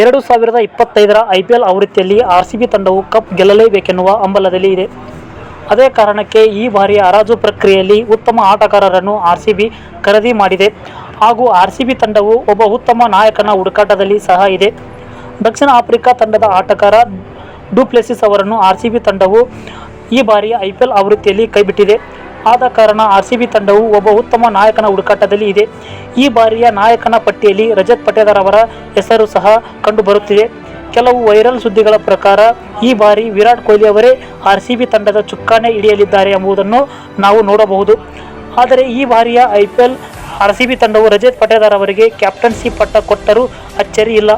ಎರಡು ಸಾವಿರದ ಇಪ್ಪತ್ತೈದರ ಐ ಪಿ ಎಲ್ ಆವೃತ್ತಿಯಲ್ಲಿ ಆರ್ ಸಿ ಬಿ ತಂಡವು ಕಪ್ ಗೆಲ್ಲಲೇಬೇಕೆನ್ನುವ ಹಂಬಲದಲ್ಲಿ ಇದೆ. ಅದೇ ಕಾರಣಕ್ಕೆ ಈ ಬಾರಿಯ ಹರಾಜು ಪ್ರಕ್ರಿಯೆಯಲ್ಲಿ ಉತ್ತಮ ಆಟಗಾರರನ್ನು ಆರ್ ಸಿ ಬಿ ಖರೀದಿ ಮಾಡಿದೆ. ಹಾಗೂ ಆರ್ ಸಿ ಬಿ ತಂಡವು ಒಬ್ಬ ಉತ್ತಮ ನಾಯಕನ ಹುಡುಕಾಟದಲ್ಲಿ ಸಹ ಇದೆ. ದಕ್ಷಿಣ ಆಫ್ರಿಕಾ ತಂಡದ ಆಟಗಾರ ಡೂಪ್ಲೆಸಿಸ್ ಅವರನ್ನು ಆರ್ ಸಿ ಬಿ ತಂಡವು ಈ ಬಾರಿಯ ಐ ಪಿ ಎಲ್ ಆವೃತ್ತಿಯಲ್ಲಿ ಕೈಬಿಟ್ಟಿದೆ. ಆದ ಕಾರಣ ಆರ್ ಸಿ ಬಿ ತಂಡವು ಒಬ್ಬ ಉತ್ತಮ ನಾಯಕನ ಹುಡುಕಾಟದಲ್ಲಿ ಇದೆ. ಈ ಬಾರಿಯ ನಾಯಕನ ಪಟ್ಟಿಯಲ್ಲಿ ರಜತ್ ಪಟೇದರ್ ಅವರ ಹೆಸರು ಸಹ ಕಂಡುಬರುತ್ತಿದೆ. ಕೆಲವು ವೈರಲ್ ಸುದ್ದಿಗಳ ಪ್ರಕಾರ, ಈ ಬಾರಿ ವಿರಾಟ್ ಕೊಹ್ಲಿ ಅವರೇ ಆರ್ ಸಿ ಬಿ ತಂಡದ ಚುಕ್ಕಾಣೆ ಹಿಡಿಯಲಿದ್ದಾರೆ ಎಂಬುದನ್ನು ನಾವು ನೋಡಬಹುದು. ಆದರೆ ಈ ಬಾರಿಯ I P L R C B ತಂಡವು ರಜತ್ ಪಟೇದಾರ್ ಅವರಿಗೆ ಕ್ಯಾಪ್ಟನ್ಸಿ ಪಟ್ಟ ಕೊಟ್ಟರೂ ಅಚ್ಚರಿ ಇಲ್ಲ.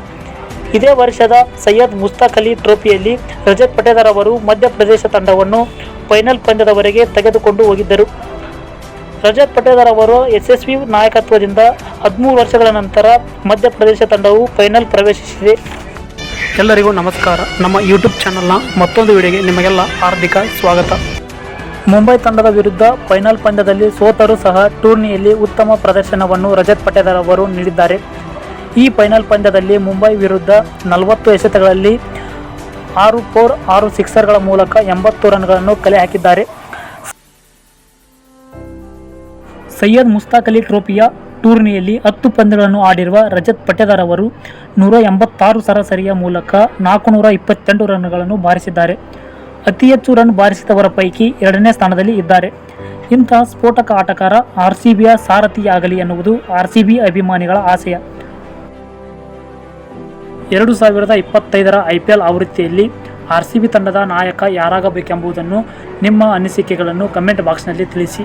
ಇದೇ ವರ್ಷದ ಸೈಯದ್ ಮುಸ್ತಾಕ್ ಅಲಿ ಟ್ರೋಫಿಯಲ್ಲಿ ರಜತ್ ಪಟೇದಾರ್ ಅವರು ಮಧ್ಯಪ್ರದೇಶ ತಂಡವನ್ನು ಫೈನಲ್ ಪಂದ್ಯದವರೆಗೆ ತೆಗೆದುಕೊಂಡು ಹೋಗಿದ್ದರು. ರಜತ್ ಪಟೇದರ್ ಅವರು ಯಶಸ್ವಿ ನಾಯಕತ್ವದಿಂದ ಹದಿಮೂರು ವರ್ಷಗಳ ನಂತರ ಮಧ್ಯಪ್ರದೇಶ ತಂಡವು ಫೈನಲ್ ಪ್ರವೇಶಿಸಿದೆ. ಎಲ್ಲರಿಗೂ ನಮಸ್ಕಾರ. ನಮ್ಮ ಯೂಟ್ಯೂಬ್ ಚಾನಲ್ನ ಮತ್ತೊಂದು ವಿಡಿಯೋಗೆ ನಿಮಗೆಲ್ಲ ಹಾರ್ದಿಕ ಸ್ವಾಗತ. ಮುಂಬೈ ತಂಡದ ವಿರುದ್ಧ ಫೈನಲ್ ಪಂದ್ಯದಲ್ಲಿ ಸೋತರೂ ಸಹ ಟೂರ್ನಿಯಲ್ಲಿ ಉತ್ತಮ ಪ್ರದರ್ಶನವನ್ನು ರಜತ್ ಪಟೇದರ್ ಅವರು ನೀಡಿದ್ದಾರೆ. ಈ ಫೈನಲ್ ಪಂದ್ಯದಲ್ಲಿ ಮುಂಬೈ ವಿರುದ್ಧ ನಲವತ್ತು ಎಸೆತಗಳಲ್ಲಿ ಆರು ಫೋರ್ ಆರು ಸಿಕ್ಸರ್ಗಳ ಮೂಲಕ ಎಂಬತ್ತು ರನ್ಗಳನ್ನು ಕಲೆ ಹಾಕಿದ್ದಾರೆ ಸೈಯದ್ ಮುಸ್ತಾಕ್ ಅಲಿ ಟ್ರೋಫಿಯ ಟೂರ್ನಿಯಲ್ಲಿ ಹತ್ತು ಪಂದ್ಯಗಳನ್ನು ಆಡಿರುವ ರಜತ್ ಪಟೇದಾರ್ ಅವರು ನೂರ ಎಂಬತ್ತಾರು ಸರಾಸರಿಯ ಮೂಲಕ ನಾಲ್ಕುನೂರ ಇಪ್ಪತ್ತೆಂಟು ರನ್ಗಳನ್ನು ಬಾರಿಸಿದ್ದಾರೆ ಅತಿ ಹೆಚ್ಚು ರನ್ ಬಾರಿಸಿದವರ ಪೈಕಿ ಎರಡನೇ ಸ್ಥಾನದಲ್ಲಿ ಇದ್ದಾರೆ ಇಂತಹ ಸ್ಫೋಟಕ ಆಟಗಾರ ಆರ್ ಸಿ ಬಿಯ ಸಾರಥಿಯಾಗಲಿ ಎನ್ನುವುದು ಆರ್ ಸಿ ಬಿ ಅಭಿಮಾನಿಗಳ ಆಶಯ ಎರಡು ಸಾವಿರದ ಇಪ್ಪತ್ತೈದರ ಐ ಪಿ ಎಲ್ ಆವೃತ್ತಿಯಲ್ಲಿ ಆರ್ ಸಿ ಬಿ ತಂಡದ ನಾಯಕ ಯಾರಾಗಬೇಕೆಂಬುದನ್ನು ನಿಮ್ಮ ಅನಿಸಿಕೆಗಳನ್ನು ಕಮೆಂಟ್ ಬಾಕ್ಸ್ನಲ್ಲಿ ತಿಳಿಸಿ.